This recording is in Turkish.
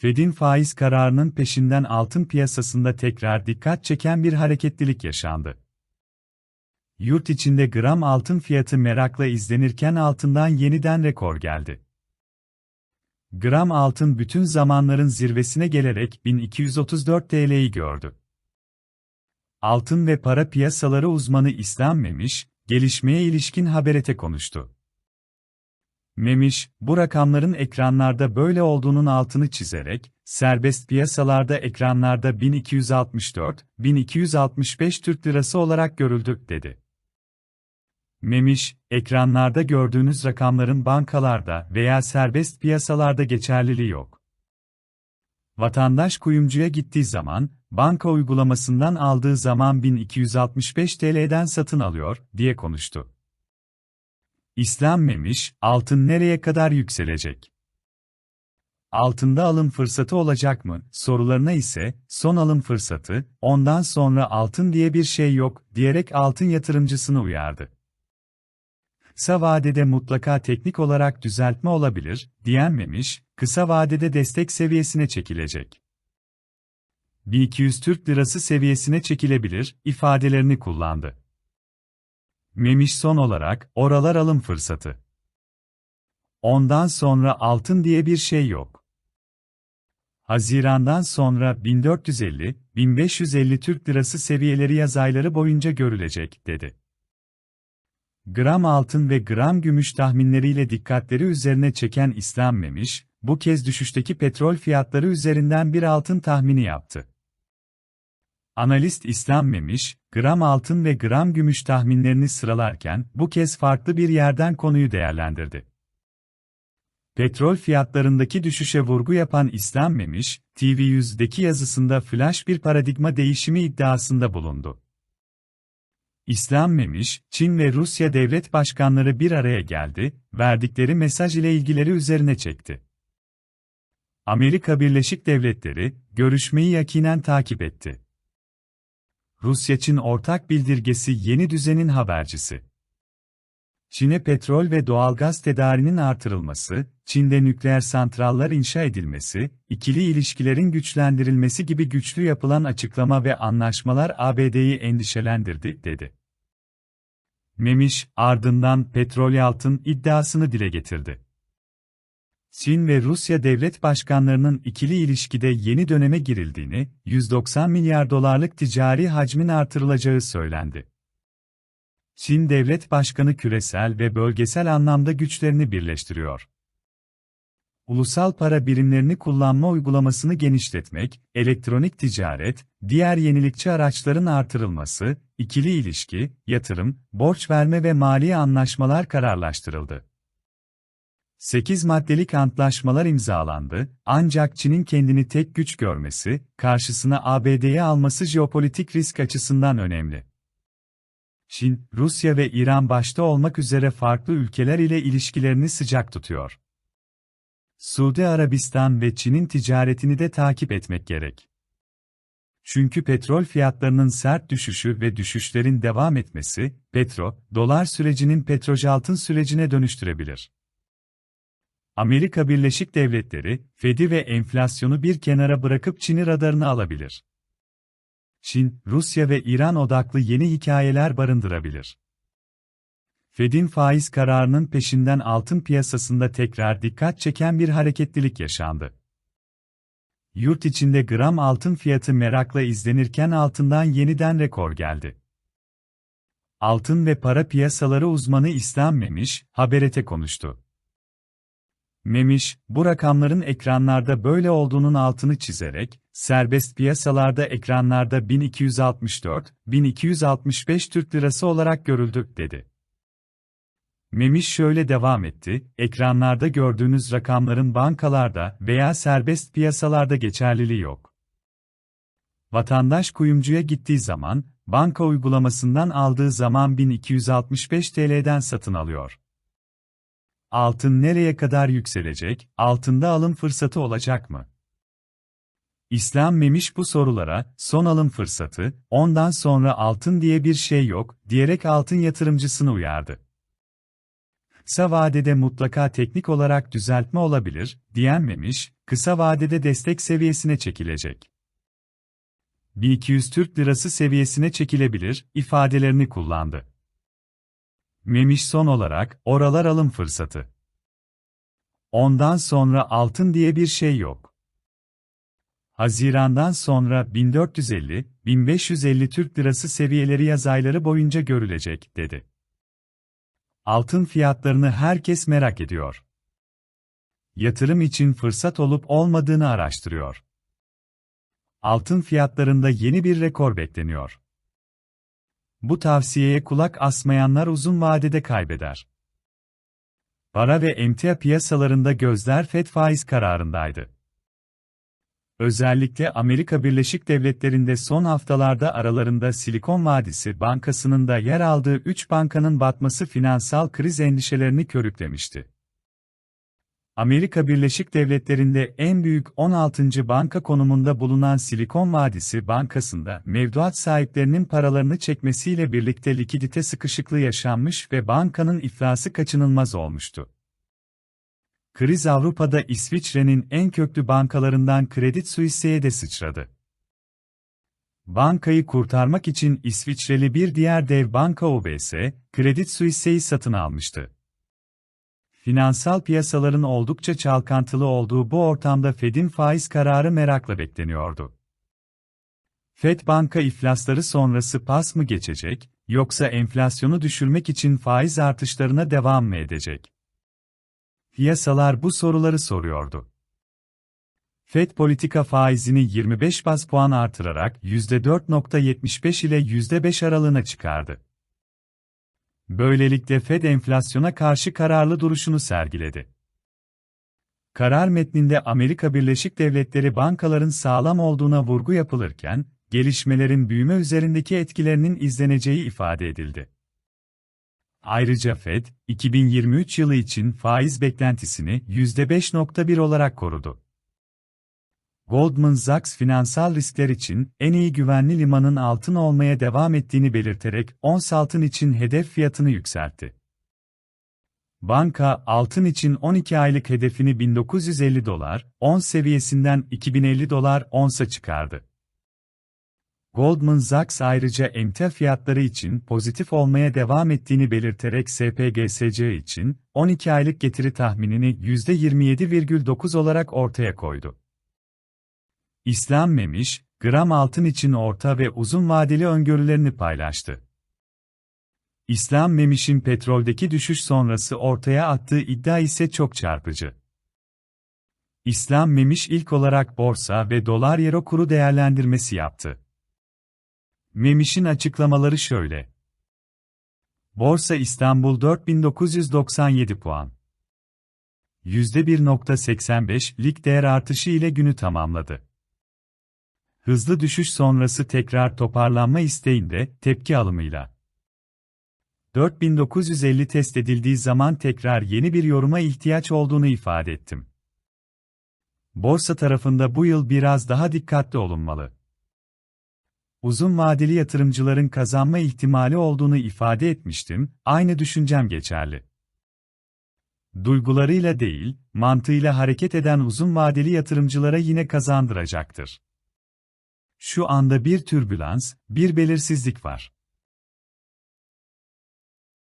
Fed'in faiz kararının peşinden altın piyasasında tekrar dikkat çeken bir hareketlilik yaşandı. Yurt içinde gram altın fiyatı merakla izlenirken altından yeniden rekor geldi. Gram altın bütün zamanların zirvesine gelerek 1234 TL'yi gördü. Altın ve para piyasaları uzmanı İslam Memiş, gelişmeye ilişkin haberete konuştu. Memiş, bu rakamların ekranlarda böyle olduğunun altını çizerek, serbest piyasalarda ekranlarda 1264-1265 Türk Lirası olarak görüldü, dedi. Memiş, ekranlarda gördüğünüz rakamların bankalarda veya serbest piyasalarda geçerliliği yok. Vatandaş kuyumcuya gittiği zaman, banka uygulamasından aldığı zaman 1265 TL'den satın alıyor, diye konuştu. İslam Memiş, altın nereye kadar yükselecek? Altında alım fırsatı olacak mı? Sorularına ise, son alım fırsatı, ondan sonra altın diye bir şey yok, diyerek altın yatırımcısını uyardı. Kısa vadede mutlaka teknik olarak düzeltme olabilir, diyenmemiş, kısa vadede destek seviyesine çekilecek. 1200 Türk Lirası seviyesine çekilebilir, ifadelerini kullandı. Memiş son olarak, oralar alım fırsatı. Ondan sonra altın diye bir şey yok. Hazirandan sonra 1450-1550 Türk Lirası seviyeleri yaz ayları boyunca görülecek, dedi. Gram altın ve gram gümüş tahminleriyle dikkatleri üzerine çeken İslam Memiş, bu kez düşüşteki petrol fiyatları üzerinden bir altın tahmini yaptı. Analist İslam Memiş, gram altın ve gram gümüş tahminlerini sıralarken bu kez farklı bir yerden konuyu değerlendirdi. Petrol fiyatlarındaki düşüşe vurgu yapan İslam Memiş, TV100'deki yazısında flash bir paradigma değişimi iddiasında bulundu. İslam Memiş, Çin ve Rusya devlet başkanları bir araya geldi, verdikleri mesaj ile ilgileri üzerine çekti. Amerika Birleşik Devletleri, görüşmeyi yakinen takip etti. Rusya-Çin ortak bildirgesi yeni düzenin habercisi. Çin'e petrol ve doğalgaz tedarinin artırılması, Çin'de nükleer santrallar inşa edilmesi, ikili ilişkilerin güçlendirilmesi gibi güçlü yapılan açıklama ve anlaşmalar ABD'yi endişelendirdi, dedi. Memiş, ardından petrol altın iddiasını dile getirdi. Çin ve Rusya devlet başkanlarının ikili ilişkide yeni döneme girildiğini, 190 milyar dolarlık ticari hacmin artırılacağı söylendi. Çin devlet başkanı küresel ve bölgesel anlamda güçlerini birleştiriyor. Ulusal para birimlerini kullanma uygulamasını genişletmek, elektronik ticaret, diğer yenilikçi araçların artırılması, ikili ilişki, yatırım, borç verme ve mali anlaşmalar kararlaştırıldı. 8 maddelik antlaşmalar imzalandı, ancak Çin'in kendini tek güç görmesi, karşısına ABD'yi alması jeopolitik risk açısından önemli. Çin, Rusya ve İran başta olmak üzere farklı ülkeler ile ilişkilerini sıcak tutuyor. Suudi Arabistan ve Çin'in ticaretini de takip etmek gerek. Çünkü petrol fiyatlarının sert düşüşü ve düşüşlerin devam etmesi, petro, dolar sürecinin petrojaltın sürecine dönüştürebilir. Amerika Birleşik Devletleri, Fed'i ve enflasyonu bir kenara bırakıp Çin'i radarına alabilir. Çin, Rusya ve İran odaklı yeni hikayeler barındırabilir. Fed'in faiz kararının peşinden altın piyasasında tekrar dikkat çeken bir hareketlilik yaşandı. Yurt içinde gram altın fiyatı merakla izlenirken altından yeniden rekor geldi. Altın ve para piyasaları uzmanı İslam Memiş, Haberete konuştu. Memiş, bu rakamların ekranlarda böyle olduğunun altını çizerek, serbest piyasalarda ekranlarda 1264-1265 Türk Lirası olarak görüldü, dedi. Memiş şöyle devam etti, ekranlarda gördüğünüz rakamların bankalarda veya serbest piyasalarda geçerliliği yok. Vatandaş kuyumcuya gittiği zaman, banka uygulamasından aldığı zaman 1265 TL'den satın alıyor. Altın nereye kadar yükselecek, altında alım fırsatı olacak mı? İslam Memiş bu sorulara, son alım fırsatı, ondan sonra altın diye bir şey yok, diyerek altın yatırımcısını uyardı. kısa vadede mutlaka teknik olarak düzeltme olabilir, diyenmemiş, kısa vadede destek seviyesine çekilecek. 1200 Türk Lirası seviyesine çekilebilir, ifadelerini kullandı. Memiş son olarak, oralar alım fırsatı. Ondan sonra altın diye bir şey yok. Hazirandan sonra 1450-1550 Türk Lirası seviyeleri yaz ayları boyunca görülecek, dedi. Altın fiyatlarını herkes merak ediyor. Yatırım için fırsat olup olmadığını araştırıyor. Altın fiyatlarında yeni bir rekor bekleniyor. Bu tavsiyeye kulak asmayanlar uzun vadede kaybeder. Para ve emtia piyasalarında gözler FED faiz kararındaydı. Özellikle Amerika Birleşik Devletleri'nde son haftalarda aralarında Silikon Vadisi Bankası'nın da yer aldığı 3 bankanın batması finansal kriz endişelerini körüklemişti. Amerika Birleşik Devletleri'nde en büyük 16. banka konumunda bulunan Silikon Vadisi Bankası'nda mevduat sahiplerinin paralarını çekmesiyle birlikte likidite sıkışıklığı yaşanmış ve bankanın iflası kaçınılmaz olmuştu. Kriz Avrupa'da İsviçre'nin en köklü bankalarından Credit Suisse'ye de sıçradı. Bankayı kurtarmak için İsviçreli bir diğer dev banka UBS, Credit Suisse'yi satın almıştı. Finansal piyasaların oldukça çalkantılı olduğu bu ortamda Fed'in faiz kararı merakla bekleniyordu. Fed banka iflasları sonrası pas mı geçecek, yoksa enflasyonu düşürmek için faiz artışlarına devam mı edecek? Piyasalar bu soruları soruyordu. Fed politika faizini 25 bas puan artırarak %4.75 ile %5 aralığına çıkardı. Böylelikle Fed enflasyona karşı kararlı duruşunu sergiledi. Karar metninde Amerika Birleşik Devletleri bankaların sağlam olduğuna vurgu yapılırken, gelişmelerin büyüme üzerindeki etkilerinin izleneceği ifade edildi. Ayrıca Fed, 2023 yılı için faiz beklentisini %5.1 olarak korudu. Goldman Sachs finansal riskler için en iyi güvenli limanın altın olmaya devam ettiğini belirterek ons altın için hedef fiyatını yükseltti. Banka, altın için 12 aylık hedefini 1950 dolar, ons seviyesinden 2050 dolar onsa çıkardı. Goldman Sachs ayrıca emtia fiyatları için pozitif olmaya devam ettiğini belirterek SPGSC için 12 aylık getiri tahminini %27,9 olarak ortaya koydu. İslam Memiş, gram altın için orta ve uzun vadeli öngörülerini paylaştı. İslam Memiş'in petroldeki düşüş sonrası ortaya attığı iddia ise çok çarpıcı. İslam Memiş ilk olarak borsa ve dolar euro kuru değerlendirmesi yaptı. Memiş'in açıklamaları şöyle. Borsa İstanbul 4997 puan. %1.85'lik değer artışı ile günü tamamladı. Hızlı düşüş sonrası tekrar toparlanma isteğinde, tepki alımıyla. 4950 test edildiği zaman tekrar yeni bir yoruma ihtiyaç olduğunu ifade ettim. Borsa tarafında bu yıl biraz daha dikkatli olunmalı. Uzun vadeli yatırımcıların kazanma ihtimali olduğunu ifade etmiştim, aynı düşüncem geçerli. Duygularıyla değil, mantığıyla hareket eden uzun vadeli yatırımcılara yine kazandıracaktır. Şu anda bir türbülans, bir belirsizlik var.